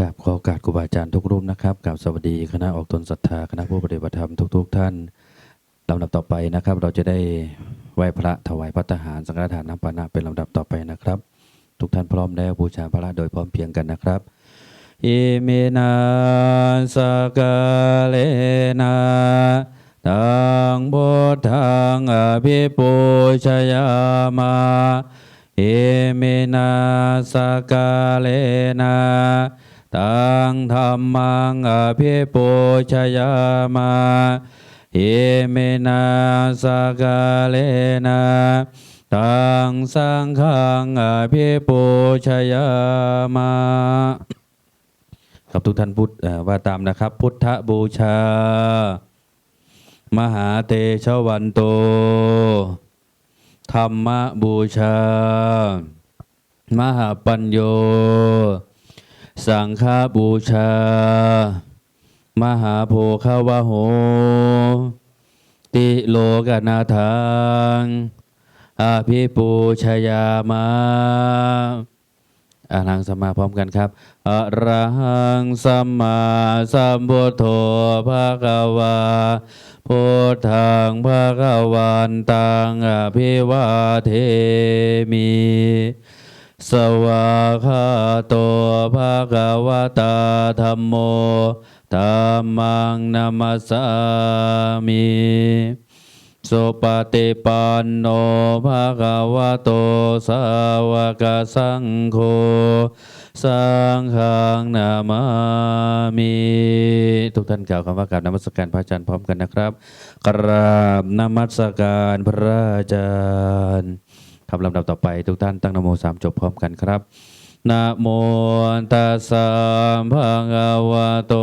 กราบขอโอกาสครูบาอาจารย์ทุกรูปนะครับกราบสวัสดีคณะออกตนศรัทธาคณะผู้ปฏิบัติธรรมทุก ๆ ท่านลำดับต่อไปนะครับ เราจะได้ไหว้พระถวายพระทหารสังฆทานน้ำปานะเป็นลำดับต่อไปนะครับ ทุกท่านพร้อมแล้วบูชาพระโดยพร้อมเพียงกันนะครับอิเมนาสกาเลนะตังพุทังอภิปูชยามาเอเมนาสกาเลนะ ตังธรรมังอภิปูชยามาเอเมนาสกาเลนะตังสังฆังอภิปูชยามาครับทุกท่านพุทธว่าตามนะครับ พุทธบูชา มหาเตชวันโต ธรรมบูชา มหาปัญโย สังฆบูชา มหาโพคาวะโห ติโลกนาทังอาภิปูชยามาอาหังสมาพร้อมกันครับ อระหังสัมมาสัมพุทโธภะคะวาพุทธังภะคะวันตังอภิวาเทมิ สวาคาโตภะคะวะตาธัมโมธัมมังนัมสสามิสุปฏิปันโนภะคะวะโตสาวกสังโฆสังฆังนามามิทุกท่านกล่าวคำว่ากราบนมัสการพระอาจารย์พร้อมกันนะครับ กราบนมัสการพระอาจารย์ คำลำดับต่อไปทุกท่านตั้งนโมสามจบพร้อมกันครับนะโมตัสสะภะคะวะโต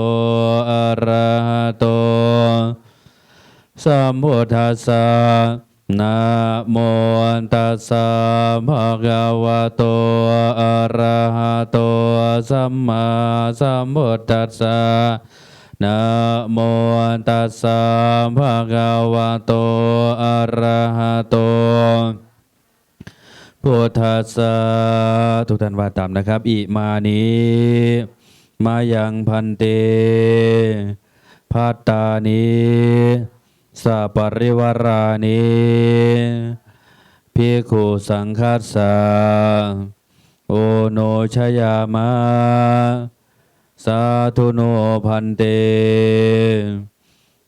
อะระหะโตสัมพุทธัสสะนะโมตัสสะภะคะวะโตอะระหะโตสัมมาสัมพุทธัสสะนะโมตัสสะภะคะวะโตอะระหะโต พุทธัสสะทุกท่านว่าตามนะครับ อิมานิมายังพันเตพัตตานิสัปริวารานิพิกขุสังคัสสะโอโนชยามะสาธุโนพันเต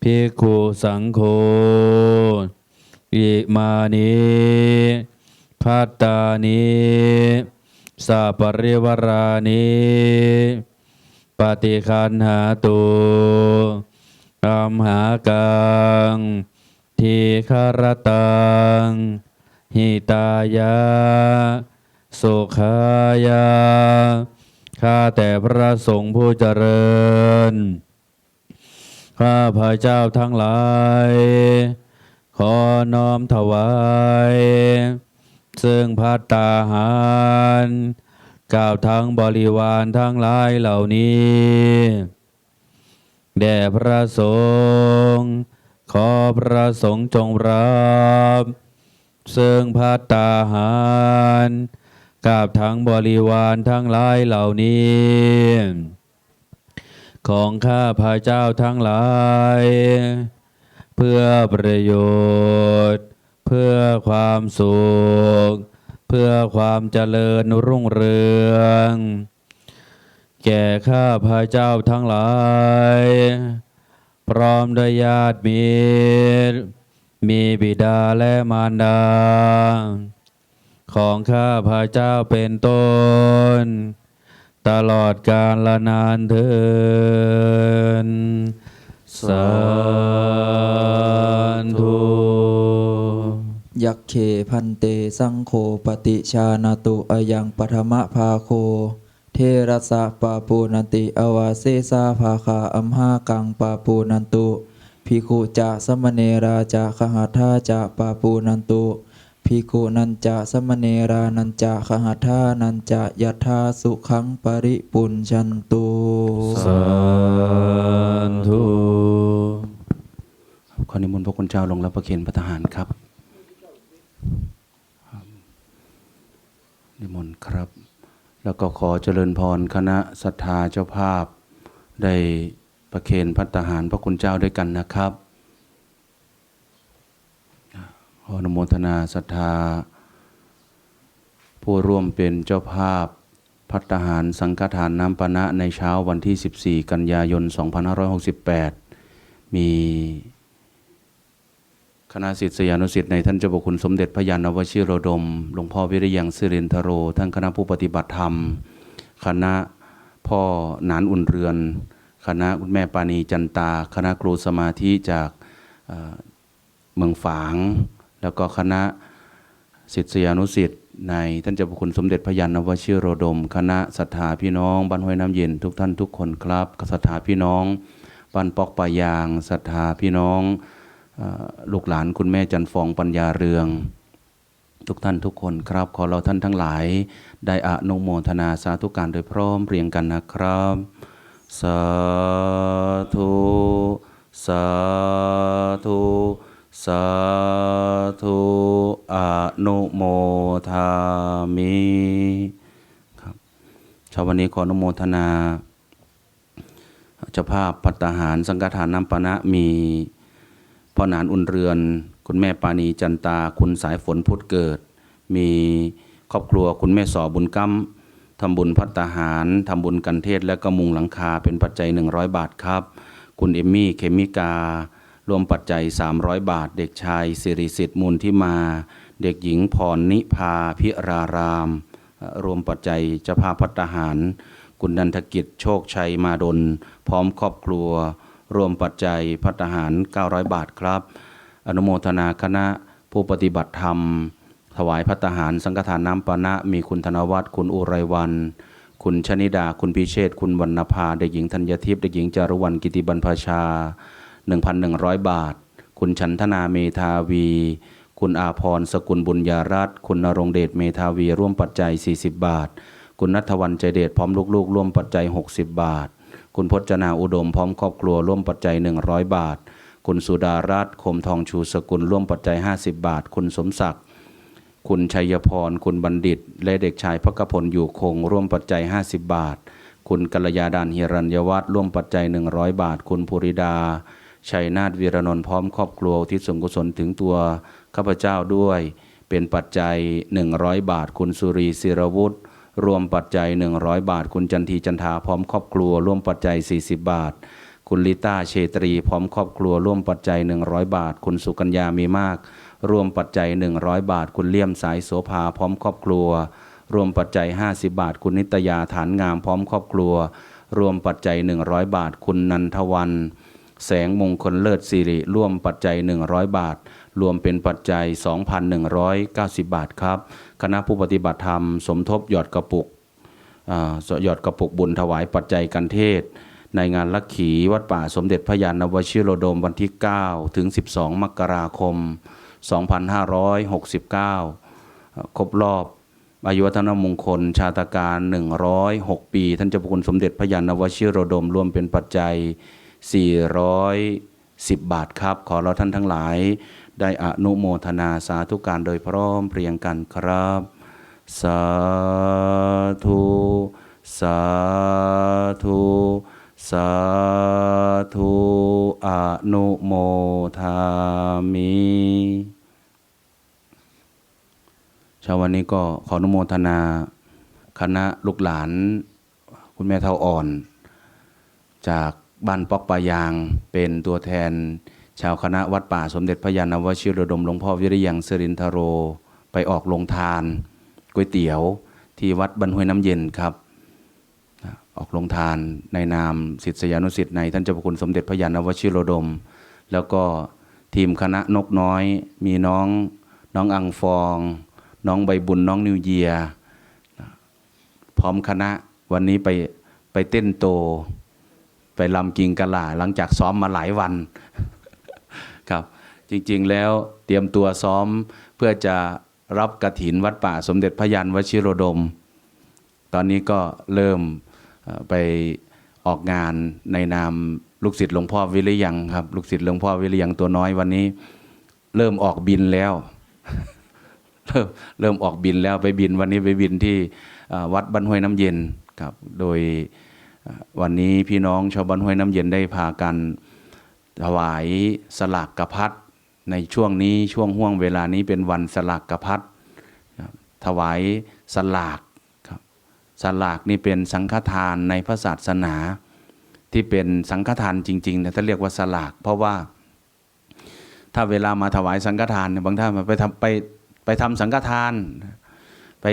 พิกขุสังโฆอิมานิ พัตตานิสัปริวรานิปฏิคันหาตุอัมหากังทีคารตังหิตายะสุขายะข้าแต่พระสงฆ์ผู้เจริญ ข้าพระเจ้าทั้งหลาย ขอน้อมถวาย ซึ่งพัตตาหารกล่าวทั้งบริวารทั้งหลายเหล่านี้ แด่พระสงฆ์ขอพระสงฆ์จงรับซึ่งพัตตาหารกราบทั้งบริวารทั้งหลายเหล่านี้ ของข้าพระเจ้าทั้งหลาย เพื่อประโยชน์ เพื่อความสุข เพื่อความเจริญรุ่งเรือง แก่ข้าพระเจ้าทั้งหลาย พร้อมด้วยญาติมิตรมีบิดาและมารดา ของข้าพระเจ้าเป็นต้น ตลอดกาลละนานเทิน เขพันเตสังโฆปฏิชานาตุอายังปฐมภาโค เทระสะปาปูนันติอวาเซสาภาคาอัมหากังปาปูนันตุภิกขุจะสมเนราจะขหัทธาจะปาปูนันตุภิกขุนันจะสมเนรานันจะขหัทธานันจะยัทธาสุขังปริปุญชันตุสาธุขอนิมนต์พระคุณเจ้าลงรับประเคนพระทหารครับ นิมนต์ครับ แล้วก็ขอเจริญพรคณะศรัทธาเจ้าภาพ ได้ประเคนพัตตาหารพระคุณเจ้าด้วยกันนะครับขออนุโมทนาศรัทธา ผู้ร่วมเป็นเจ้าภาพพัตตาหารสังฆทานน้ำปนะในเช้าวันที่ 14 กันยายน 2568 มี คณะศิษยานุศิษย์ในท่านเจ้าพระคุณสมเด็จพระยานวชิโรดม หลวงพ่อวิริยังสิรินทโร ท่านคณะผู้ปฏิบัติธรรม คณะพ่อหนานอุ่นเรือน คณะคุณแม่ปานีจันตา คณะครูสมาธิจากเมืองฝาง แล้วก็คณะศิษยานุศิษย์ในท่านเจ้าพระคุณสมเด็จพระยานวชิโรดม คณะศรัทธาพี่น้องบ้านห้วยน้ำเย็นทุกท่านทุกคนครับศรัทธาพี่น้องบ้านปอกปายางศรัทธาพี่น้อง ลูกหลานคุณแม่จันฟองปัญญาเรือง ทุกท่านทุกคนครับ ขอเราท่านทั้งหลาย ได้อนุโมทนาสาธุการโดยพร้อมเพรียงกันนะครับ สาธุ สาธุ สาธุอนุโมทามิครับเชาววันนี้ขออนุโมทนาเจ้าภาพพัตตาหารสังฆทานน้ำปานะมี พ่อหนานอุ่นเรือน คุณแม่ปานีจันตา คุณสายฝนพุทธเกิด มีครอบครัวคุณแม่สอบุญกัมทำบุญพัตตาหารทำบุญกันเทศและก็มุงหลังคาเป็นปัจจัย 100 บาทครับ คุณเอมมี่เคมิการวมปัจจัย 300 บาท เด็กชายสิริสิทธิ์มูลที่มา เด็กหญิงพรนิพาพิราราม รวมปัจจัยจ้าภาพพัตตาหาร คุณนันทกิจโชคชัยมาดล พร้อมครอบครัว รวมปัจจัยพัตตาหาร 900 บาทครับ อนุโมทนาคณะผู้ปฏิบัติธรรม ถวายพัตตาหาร สังฆทานน้ำปานะ มีคุณธนวัฒน์คุณอุไรวัน คุณชนิดา คุณพิเชษ คุณวรรณภา เด็กหญิงธัญทิพย์ เด็กหญิงจารุวรรณกิติบรรพชา 1,100 บาท คุณชันธนาเมธาวี คุณอาพรสกุลบุญญารัตน์ คุณนรงเดชเมธาวี ร่วมปัจจัย 40 บาท คุณนัทวันใจเดชพร้อมลูกๆ ร่วมปัจจัย 60 บาท คุณพจนาอุดมพร้อมครอบครัวร่วมปัจจัย 100 บาท คุณสุดารัตน์คมทองชูสกุลร่วมปัจจัย 50 บาท คุณสมศักดิ์คุณชัยพร คุณบัณฑิต และเด็กชายพระกพลอยู่คง ร่วมปัจจัย 50 บาท คุณกัลยาดานฮิรัญยวัฒน์ร่วมปัจจัย 100 บาท คุณภูริดา ชัยนาทวีรนนท์พร้อมครอบครัวที่ส่วนกุศลถึงตัวข้าพเจ้าด้วย เป็นปัจจัย 100 บาท คุณสุรีศิรวุฒิ รวมปัจจัย 100 บาท คุณจันทีจันทาพร้อมครอบครัว ร่วมปัจจัย 40 บาท คุณลิต้าเชตรี พร้อมครอบครัว ร่วมปัจจัย 100 บาท คุณสุกัญญามีมาก รวมปัจจัย 100 บาท คุณเลี่ยมสายโสภาพร้อมครอบครัว รวมปัจจัย 50 บาท คุณนิตยาฐานงามพร้อมครอบครัว รวมปัจจัย 100 บาท คุณนันทวัน แสงมงคลเลิศสิริร่วมปัจจัย 100 บาท รวมเป็นปัจจัย 2,190 บาทครับ คณะผู้ปฏิบัติธรรม สมทบหยอดกระปุกหยอดกระปุกบุญถวายปัจจัยกันเทศ ในงานลักขีวัดป่าสมเด็จพระยานนวชิโรดมวันที่ 9 ถึง 12 มกราคม 2569 ครบรอบอายุวัฒนมงคล ชาตการ 106 ปี ท่านเจ้าพระคุณสมเด็จพระยานนวชิโรดมรวมเป็นปัจจัย 400 10 บาทครับ ขอเราท่านทั้งหลาย ได้อนุโมทนาสาธุการโดยพร้อมเพรียงกันครับ สาธุ สาธุ สาธุอนุโมทามิช้าวันนี้ก็ขออนุโมทนา คณะลูกหลาน คุณแม่เท่าอ่อน จาก บ้านปอกปายาง เป็นตัวแทน ชาวคณะวัดป่าสมเด็จพระยานวชิรดมหลวงพ่อวิริยังสิรินทโร ไปออกลงทานก๋วยเตี๋ยวที่วัดบรรห้วยน้ำเย็นครับ ออกลงทานในนามศิษยานุศิษย์ในท่านเจ้าพระคุณสมเด็จพระยานวชิโรดม แล้วก็ทีมคณะนกน้อย มีน้องน้องอังฟอง น้องใบบุญน้องนิวเยีย พร้อมคณะวันนี้ไปไปเต้นโต ไปลำกิงกะลาหลังจากซ้อมมาหลายวันครับ จริงๆแล้วเตรียมตัวซ้อมเพื่อจะรับกระถินวัดป่าสมเด็จพระยานวชิโรดม ตอนนี้ก็เริ่มไปออกงานในนามลูกศิษย์หลวงพ่อวิริยังครับ ลูกศิษย์หลวงพ่อวิริยังตัวน้อยวันนี้ เริ่มออกบินแล้วเริ่มเริ่มออกบินแล้วไปบินวันนี้ไปบินที่วัดบ้านห้วยน้ำเย็นครับ โดย วันนี้พี่น้องชาวบ้านห้วยน้ำเย็นได้พากันถวายสลากกระพัดในช่วงนี้ช่วงห่วงเวลานี้เป็นวันสลากกระพัดถวายสลากครับสลากนี่เป็นสังฆทานในพระศาสนา ที่เป็นสังฆทานจริงๆนะถ้าเรียกว่าสลาก เพราะว่า ถ้าเวลามาถวายสังฆทานบางท่านไปทำไปไปทำสังฆทาน ไป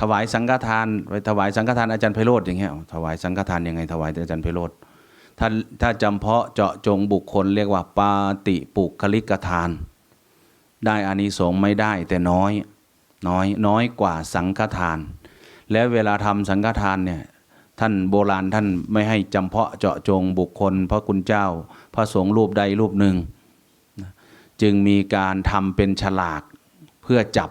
ถวายสังฆทานไปถวายสังฆทานอาจารย์ไพโรธอย่างเงี้ยถวายสังฆทานยังไงถวายอาจารย์ไพโรธถ้าถ้าจำเพาะเจาะจงบุคคลเรียกว่าปาติปุคลิกทาน ได้อานิสงส์ไม่ได้แต่น้อยน้อยน้อยกว่าสังฆทาน แล้วเวลาทำสังฆทานเนี่ยท่านโบราณท่านไม่ให้จำเพาะเจาะจงบุคคล พระคุณเจ้า พระสงฆ์รูปใดรูปหนึ่ง จึงมีการทำเป็นฉลากเพื่อจับ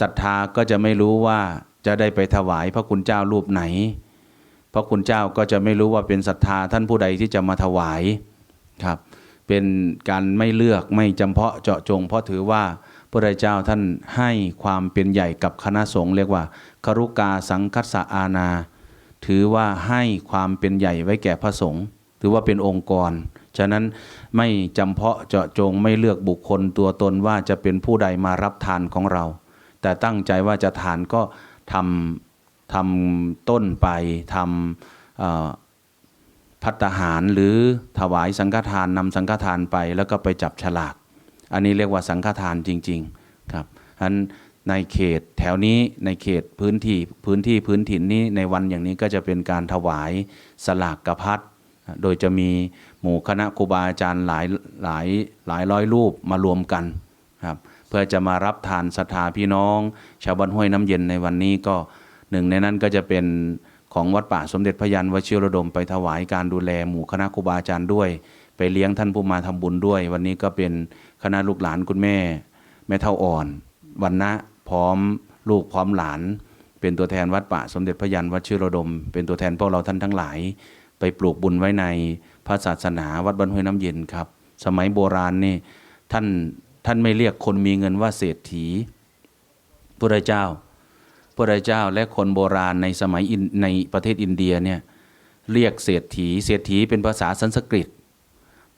ศรัทธาก็จะไม่รู้ว่าจะได้ไปถวายพระคุณเจ้ารูปไหน พระคุณเจ้าก็จะไม่รู้ว่าเป็นศรัทธาท่านผู้ใดที่จะมาถวายครับ เป็นการไม่เลือกไม่จำเพาะเจาะจง เพราะถือว่าพระเจ้าท่านให้ความเป็นใหญ่กับคณะสงฆ์เรียกว่าครุกาสังคัสสะอาณาถือว่าให้ความเป็นใหญ่ไว้แก่พระสงฆ์ถือว่าเป็นองค์กร ฉะนั้นไม่จำเพาะเจาะจงไม่เลือกบุคคลตัวตนว่าจะเป็นผู้ใดมารับทานของเรา แต่ตั้งใจว่าจะทานก็ทำทำต้นไปทำพัตหารหรือถวายสังฆทานนำสังฆทานไปแล้วก็ไปจับฉลาก อันนี้เรียกว่าสังฆทานจริงๆครับฉะนั้นในเขตแถวนี้ในเขตพื้นที่พื้นที่พื้นถิ่นนี้ในวันอย่างนี้ก็จะเป็นการถวายสลากกระพัดโดยจะมีหมู่คณะครูบาอาจารย์หลายหลายหลายร้อยรูปมารวมกันครับ พื่อจะมารับทานศรัทธาพี่น้อง ชาวบ้านห้วยน้ำเย็นในวันนี้ก็หนึ่งในนั้นก็จะเป็นของวัดป่าสมเด็จพระยันวชิรดมไปถวายการดูแลหมู่คณะครูบาอาจารย์ด้วย ไปเลี้ยงท่านผู้มาทำบุญด้วย วันนี้ก็เป็นคณะลูกหลานคุณแม่ แม่เท่าอ่อนวันนะพร้อมลูกพร้อมหลาน เป็นตัวแทนวัดป่าสมเด็จพระยันวชิรดม เป็นตัวแทนพวกเราท่านทั้งหลาย ไปปลูกบุญไว้ในพระศาสนาวัดบ้านห้วยน้ำเย็นครับ สมัยโบราณนี่ท่าน ท่านไม่เรียกคนมีเงินว่าเศรษฐีพระเจ้าพระเจ้าและคนโบราณในสมัยในประเทศอินเดียเนี่ยเรียกเศรษฐี เศรษฐีเป็นภาษาสันสกฤต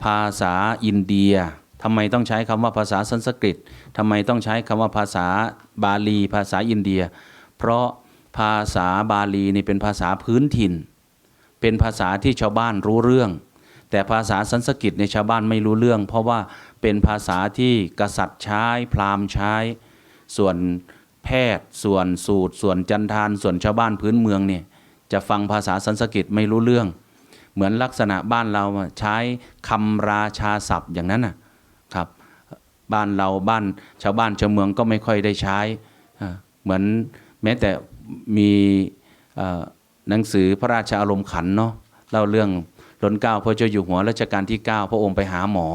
ภาษาอินเดียทำไมต้องใช้คำว่าภาษาสันสกฤตทำไมต้องใช้คำว่าภาษาบาลี ภาษาอินเดีย เพราะภาษาบาลีนี่เป็นภาษาพื้นถิ่น เป็นภาษาที่ชาวบ้านรู้เรื่อง แต่ภาษาสันสกฤตในชาวบ้านไม่รู้เรื่อง เพราะว่า เป็นภาษาที่กษัตริย์ใช้พราหมณ์ใช้ ส่วนแพทย์ส่วนสูตร ส่วนจันทาน ส่วนชาวบ้านพื้นเมืองเนี่ยจะฟังภาษาสันสกฤตไม่รู้เรื่อง เหมือนลักษณะบ้านเราใช้คำราชาศัพท์อย่างนั้นนะครับบ้านเราบ้านชาวบ้านชาวเมืองก็ไม่ค่อยได้ใช้ เหมือนแม้แต่มีหนังสือพระราชาอารมณ์ขันเนาะเล่าเรื่องรันเก้าพระเจ้าอยู่หัวรัชกาลที่ 9 พระองค์ไปหาหมอ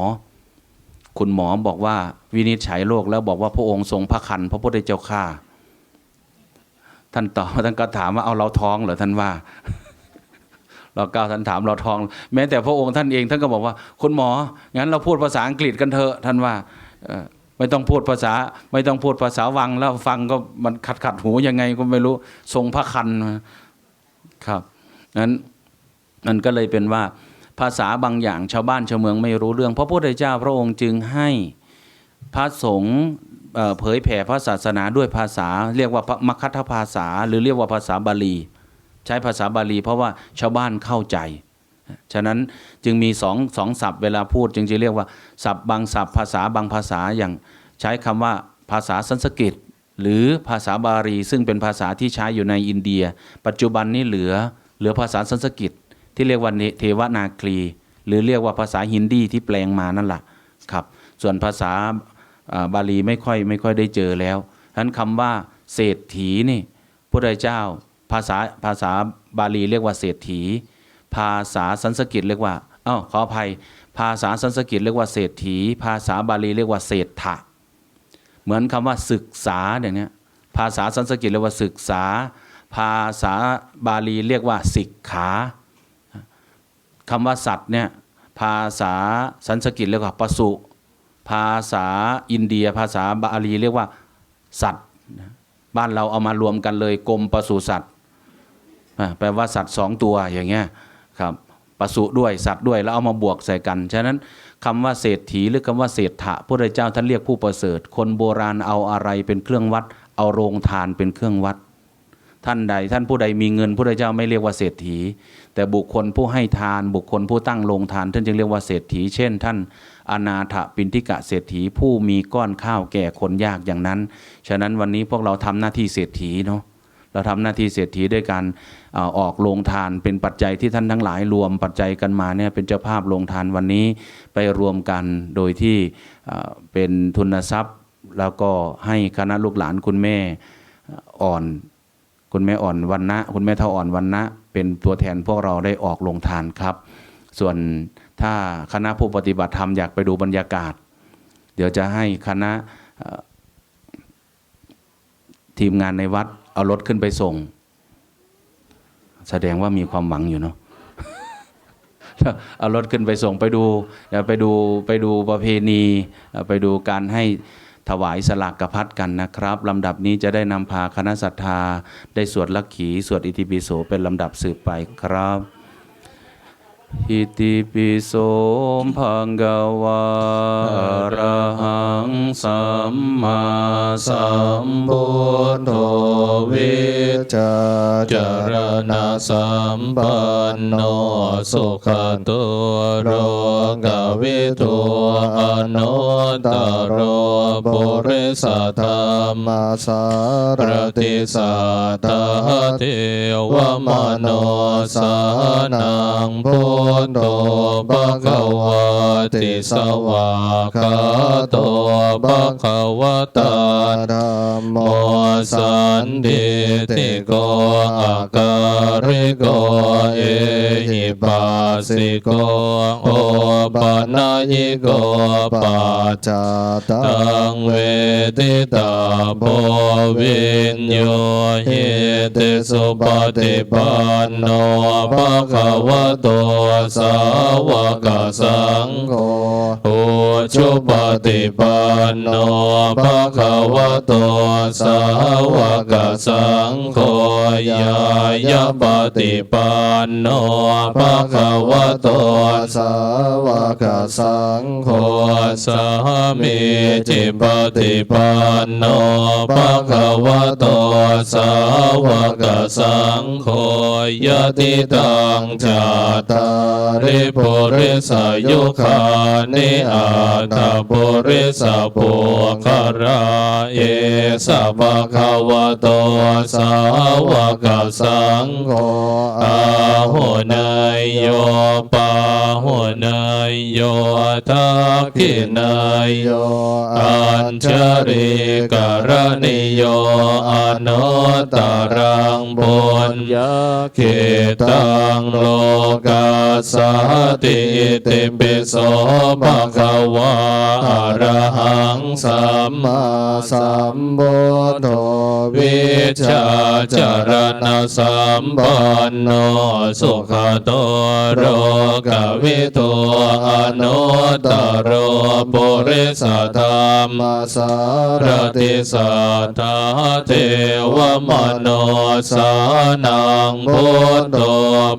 คุณหมอบอกว่าวินิจฉัยโรคแล้วบอกว่าพระองค์ทรงพระคันพระพุทธเจ้าข้าท่านตอบท่านก็ถามว่าเอาเราท้องเหรอท่านว่า เราก้าวท่านถามเราท้อง แม้แต่พระองค์ท่านเองท่านก็บอกว่า คุณหมองั้นเราพูดภาษาอังกฤษกันเถอะท่านว่าไม่ต้องพูดภาษา ไม่ต้องพูดภาษาวังแล้วฟังก็มันขัดขัดหูยังไงก็ไม่รู้ทรงพระคันครับนั้นมันก็เลยเป็นว่า ภาษาบางอย่างชาวบ้านชาวเมืองไม่รู้เรื่องพระพุทธเจ้าพระองค์จึงให้พระสงฆ์เผยแผ่พระศาสนาด้วยภาษา เรียกว่าพระมคธภาษา หรือเรียกว่าภาษาบาลี ใช้ภาษาบาลีเพราะว่าชาวบ้านเข้าใจ ฉะนั้นจึงมีสองสองศัพท์เวลาพูดจึงจะเรียกว่าศัพท์บางศัพท์ ภาษาบางภาษาอย่างใช้คำว่าภาษาสันสกฤต หรือภาษาบาลีซึ่งเป็นภาษาที่ใช้อยู่ในอินเดีย ปัจจุบันนี้เหลือเหลือภาษาสันสกฤต ที่เรียกว่าเทวนาคลีหรือเรียกว่าภาษาฮินดีที่แปลงมานั่นแหละครับ ส่วนภาษาบาลีไม่ค่อยไม่ค่อยได้เจอแล้วฉะนั้นคำว่าเศรษฐีนี่พระเจ้าภาษาภาษาบาลีเรียกว่าเศรษฐี ภาษาสันสกฤตเรียกว่าอ้าวขออภัย ภาษาสันสกฤตเรียกว่าเศรษฐี ภาษาบาลีเรียกว่าเศรษฐะเหมือนคำว่าศึกษาอย่างนี้ภาษาสันสกฤตเรียกว่าศึกษา ภาษาบาลีเรียกว่าสิกขา คำว่าสัตว์เนี่ยภาษาสันสกฤตเรียกว่าปสุ ภาษาอินเดีย ภาษาบาลีเรียกว่าสัตว์ บ้านเราเอามารวมกันเลยกรมปศุสัตว์แปลว่าสัตว์สองตัวอย่างเงี้ยครับปศุด้วยสัตว์ด้วยแล้วเอามาบวกใส่กัน ฉะนั้นคำว่าเศรษฐีหรือคำว่าเศรษฐะพระเจ้าท่านเรียกผู้ประเสริฐ คนโบราณเอาอะไรเป็นเครื่องวัด เอาโรงทานเป็นเครื่องวัด ท่านใด ท่านผู้ใดมีเงินพระเจ้าไม่เรียกว่าเศรษฐี แต่บุคคลผู้ให้ทาน บุคคลผู้ตั้งโรงทาน ท่านจึงเรียกว่าเศรษฐี เช่น ท่านอนาถปินทิกะเศรษฐีผู้มีก้อนข้าวแก่คนยากอย่างนั้น ฉะนั้นวันนี้พวกเราทำหน้าที่เศรษฐีเนาะเราทำหน้าที่เศรษฐีด้วยการออกโรงทานเป็นปัจจัยที่ท่านทั้งหลายรวมปัจจัยกันมาเนี่ยเป็นเจ้าภาพโรงทานวันนี้ไปรวมกันโดยที่เป็นทุนทรัพย์ แล้วก็ให้คณะลูกหลานคุณแม่อ่อน คุณแม่อ่อนวันนะ คุณแม่เท่าอ่อนวันนะ เป็นตัวแทนพวกเราได้ออกลงทานครับ ส่วนถ้าคณะผู้ปฏิบัติธรรมอยากไปดูบรรยากาศ เดี๋ยวจะให้คณะทีมงานในวัดเอารถขึ้นไปส่ง แสดงว่ามีความหวังอยู่เนาะเอารถขึ้นไปส่งไปดูไปดูไปดูประเพณีไปดูการให้ ถวายสลากกพัดกันนะครับลำดับนี้จะได้นำพาคณะศรัทธา ได้สวดลักขี สวดอิติปิโสเป็นลำดับสืบไปครับอิติปิโสภังกวาระหังสัมมาสัมพุทโธวิจจาจารณะสัมปันโนสุขตัวโรกวิทัวอนุตตโร ปุริสธรรมสารติสัทธเทวมโนสานังพุทโธภะคะวะติสวากาโตภะคะวะตา โมสันติติโกอาการิโกเอหิปัสสิโกโอปะนายิโกปัจจตังเวทิตาโพวินโยหิติสุปฏิปันโนภะคะวะโตสาวกสังโฆอุชุปฏิปันโนภะคะวะโตสาวกสังโฆยายาปฏิปันโนภะคะวะโตสาวกสังโฆสามีจิปฏิปันโนภะคะวะโตสาวกสังโฆยะติตังจาตาริปุริสยุคานิอาตาปุริสปุคาราเอสัพพะคะวะโตสาวกสังโฆอาหุนายโยปา นายโยทักขินายโยอัญชริกรณิโยอนุตรังบุญญาเขตังโลกาสติติปิโสภะคะวะอะระหังสัมมาสัมพุทโธวิชาจารณสัมปันโนสุขโตโรกวิโตอนุตตโรปุริสธรรมสารติสัทธาเทวมโนสานังพุทโธ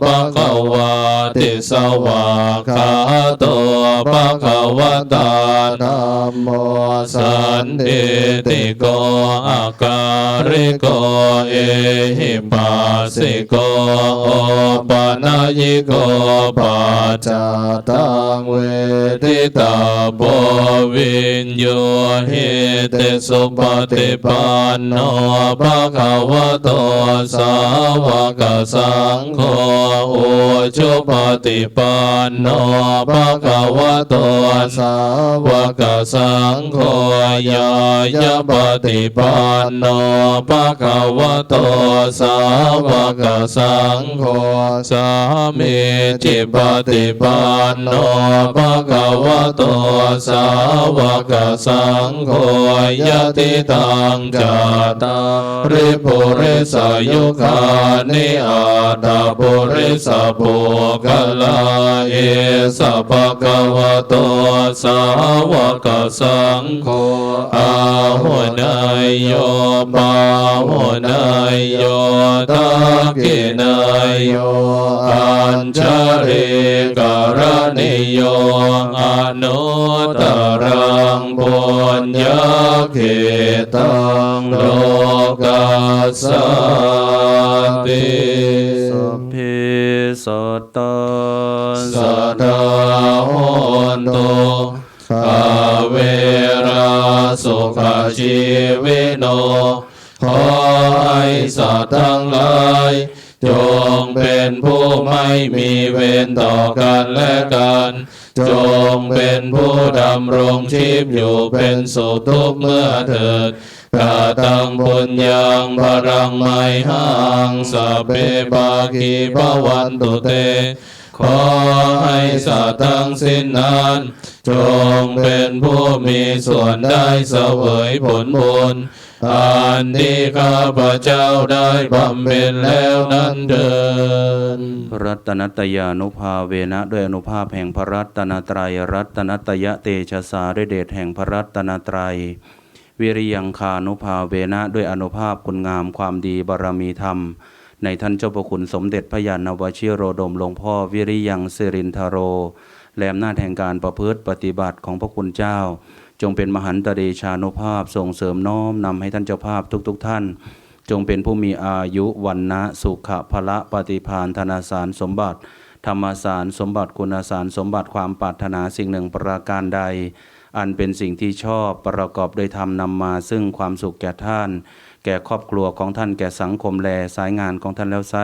ภะคะวะติสวากขาโตภะคะวตาธัมโมสันติติโกอาการิโกเอหิปัสสิโกโอปะนายิโกปัจจตังเวทิตาโพวินโยหิตสุปฏิปันโนภะคะวะโตสาวกสังโฆอุชุปฏิปันโนภะคะวะโตสาวกสังโฆยายาปฏิปันโนภะคะวะโตสาวกสังโฆสามีจิปฏิปันโนภะคะวะโตสาวกสังโฆยะติตังจาตาริปุริสายุคานิอาตาปุริสปุกลาเอสะภะคะวะโตสาวกสังโฆอาหุนายโยปาหุนายโยทักขินายโยอัญชริกะระณิโยอนุตรังปุญญเขตังโลกัสสติสัพเพสัตตาสัทธาโหนตุอาเวราสุขชีวิโนขอให้สัตว์ทั้งหลาย จงเป็นผู้ไม่มีเวรต่อกันและกัน จงเป็นผู้ดำรงชีพอยู่เป็นสุขทุกเมื่อเถิดกาตังบุญยังพรังไมหังสเปปากีภวันตุเต ขอให้สัตว์ทั้งสิ้นนั้นจงเป็นผู้มีส่วนได้เสวยผลบุญอันที่ข้าพเจ้าได้บำเพ็ญแล้วนั้นเดินรัตนัตยานุภาเวนะด้วยอนุภาพแห่งพระรัตนตรัยรัตนัตยะเตชะสาด้วยเดชแห่งพระรัตนตรัยวิริยังคานุภาเวนะด้วยอนุภาพคุณงามความดีบารมีธรรม ในท่านเจ้าประคุณสมเด็จพระยานวชิโรดมหลวงพ่อวิริยังสิรินทโร และอำนาจแห่งการประพฤติปฏิบัติของพระคุณเจ้า จงเป็นมหันตเดชานุภาพส่งเสริมน้อมนำให้ท่านเจ้าภาพทุกๆทท่าน จงเป็นผู้มีอายุวันนะสุขะพละปฏิพานธนาสารสมบัติ ธรรมสารสมบัติคุณสารสมบัติความปรารถนาสิ่งหนึ่งประการใด อันเป็นสิ่งที่ชอบประกอบโดยธรรมนำมาซึ่งความสุขแก่ท่าน แก่ครอบครัวของท่านแก่สังคมแลสายงานของท่านแล้วไซ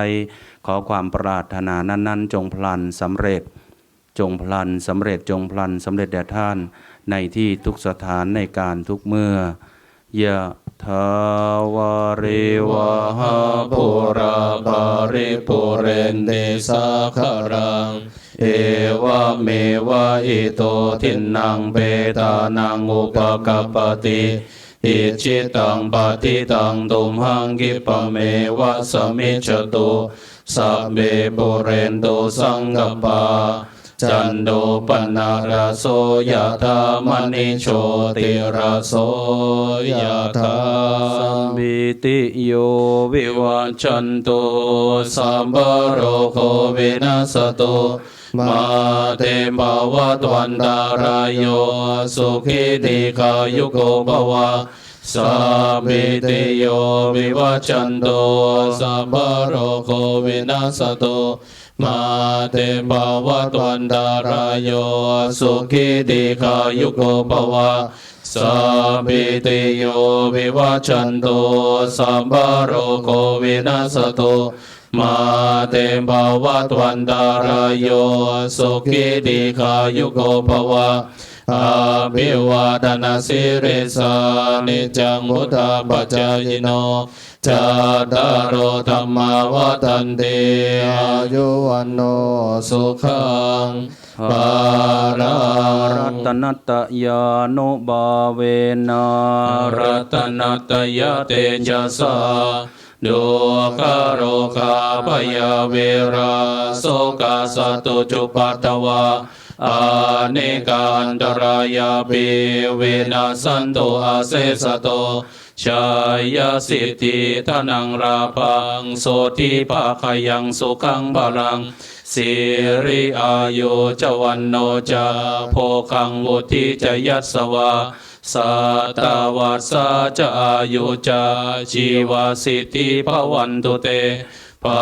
ขอความปรารถนานั้น ๆ จงพลันสำเร็จ จงพลันสำเร็จจงพลันสำเร็จแด่ท่าน ในที่ทุกสถานในการทุกเมื่อยะทาวาริวาหาปุราปาริปุเรนเดสาคารัง เอวะเมวะอิโตทินังเปตานังอุปกปปติ อิจิตังปฏิตังตุมหังกิปเมวะสมิจตุสัพเบปุเรนโตสังกปาจันโดปนาราโสยธามณิโชติราโสยธาสัมมิติโยวิวัจันตุสัมปโรโควินาสตุ มาเตภวะตวันตารายโยสุขิติกายุโกภวะสัพพิติโยวิวัจันโตสัมปโรโควินาสตุมาเตภวะตวันตารายโยสุขิติกายุโกภวะสัพพิติโยวิวัจันโตสัมภโรโควินาสตุ มาเตภวัตวันตารายโยสุขิติขายุโกภวะอาภิวาทนาสิริสานิจจังมุทาปัจจายโนจาตารโอธรรมาวัฏันติอายุวันโนสุขังปารารัตนัตยานุบาเวนะรัตนัตยเตจสส ดุคาโรคาพยาเวราโสกาสตุจุปัตตวะอาเนกันตรายาปิเวนัสันโตอาเสสโตชายาสิทธิทนังราพังโสติภาคยังสุขังบาลังสิริอายุจวันโนจาโพคังวุธิจยัสสวา สัตวัสสะจายุจาชีวสิทธิภวันตุเตภา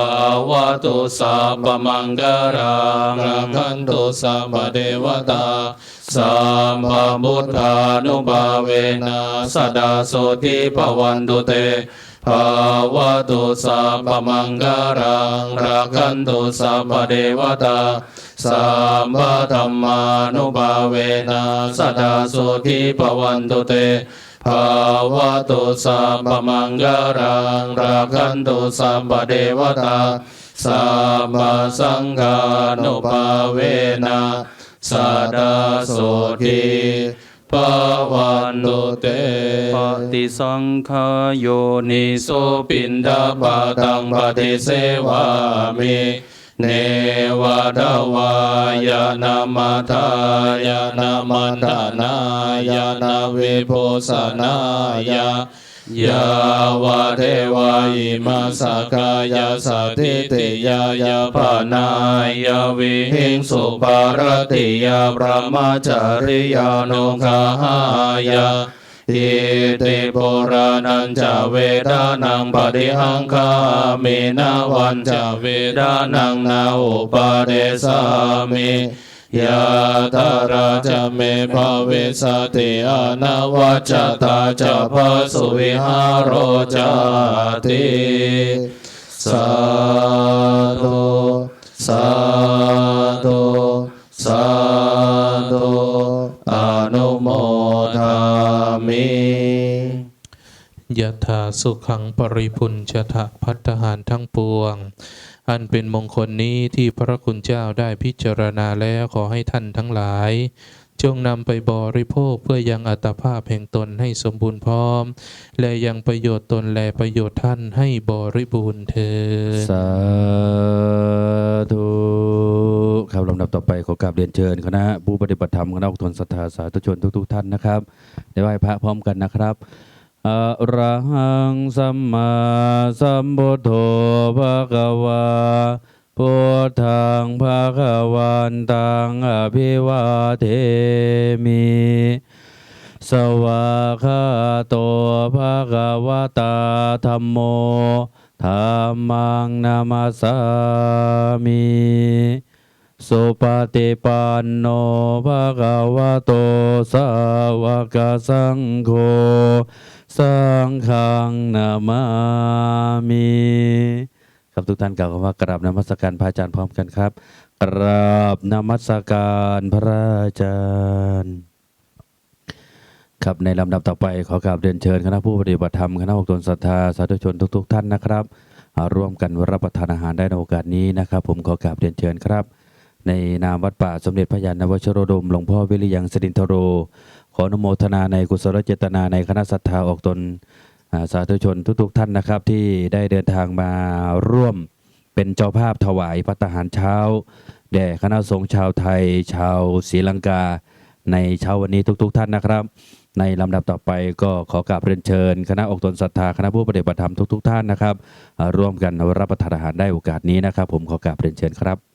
วะตุสัพพมังกรังรังคันตุสัพพเทวตาสัมภมุทธานุภาเวนะสดาโสติภวันตุเต ภาวะตุสัพพมังการังรักขันตุสัพพเทวตาสัมปธรรมานุภาเวนะสดาโสทิภวันตุเตภาวะตุสัพพมังการังรักขันตุสัพพเทวตาสัมปสังฆานุภาเวนะสดาโสทิ ปวันโตเตปฏิสังขโยนิโสปินดาปตังปฏิเสวามิเนวะดาวายนามาทายานามันดานายานาวิโพสนายา ยาวาเทวาอิมาสกายาสติติยายาปานายาวิหิงสุปารติยาพระมาจาริยานุขหายาอิติปุรานันจะเวดานังปฏิหังคามินาวันจะเวดานังนาอุปเดสามิ ยาตาราจะเมภาเวสติอานาวัจตาจะพสุวิหารโรจติสาธุสาธุสาธุอนุโมทามิยะถาสุขังปริพุนชะทะพัฒหารทั้งปวง อันเป็นมงคลนี้ที่พระคุณเจ้าได้พิจารณาแล้วขอให้ท่านทั้งหลาย จงนำไปบริโภคเพื่อยังอัตภาพแห่งตนให้สมบูรณ์พร้อม และยังประโยชน์ตนและประโยชน์ท่านให้บริบูรณ์เถิดสาธุครับลำดับต่อไปขอกราบเรียนเชิญคณะผู้ปฏิบัติธรรมคณะอุทนศรัทธาสาธุชนทุกๆ ท่านนะครับได้ไหว้พระพร้อมกันนะครับ อะระหังสัมมาสัมพุทโธภะคะวาพุทธังภะคะวันตังอภิวาเทมิสวากาโตภะคะวะตาธัมโมธัมมังนามาสามิสุปฏิปันโนภะคะวะโตสาวกสังโฆ สังฆังนามามิครับทุกท่านกล่าวคำว่ากราบนมัสการพระอาจารย์พร้อมกันครับ กราบนมัสการพระอาจารย์ ครับในลำดับต่อไปขอกราบเรียนเชิญคณะผู้ปฏิบัติธรรมคณะอกตนศรัทธาสาธุชนทุก ๆ ท่านนะครับ ร่วมกันรับประทานอาหารได้ในโอกาสนี้นะครับ ผมขอกราบเรียนเชิญครับ ในนามวัดป่าสมเด็จพระยานนวชโรดมหลวงพ่อวิริยังสิรินทโร ขออนุโมทนาในกุศลเจตนาในคณะศรัทธาออกตนอ่าสาธุชนทุกๆท่านนะครับ ที่ได้เดินทางมาร่วมเป็นเจ้าภาพถวายพระทหารเช้า แด่คณะสงฆ์ชาวไทย ชาวศรีลังกา ในเช้าวันนี้ทุก ๆ ท่านนะครับ ในลำดับต่อไปก็ขอกราบเรียนเชิญ คณะอกตนศรัทธาคณะผู้ปฏิบัติธรรมทุก ๆ ท่านนะครับ ร่วมกันรับประทานอาหารได้โอกาสนี้นะครับ ผมขอกราบเรียนเชิญครับ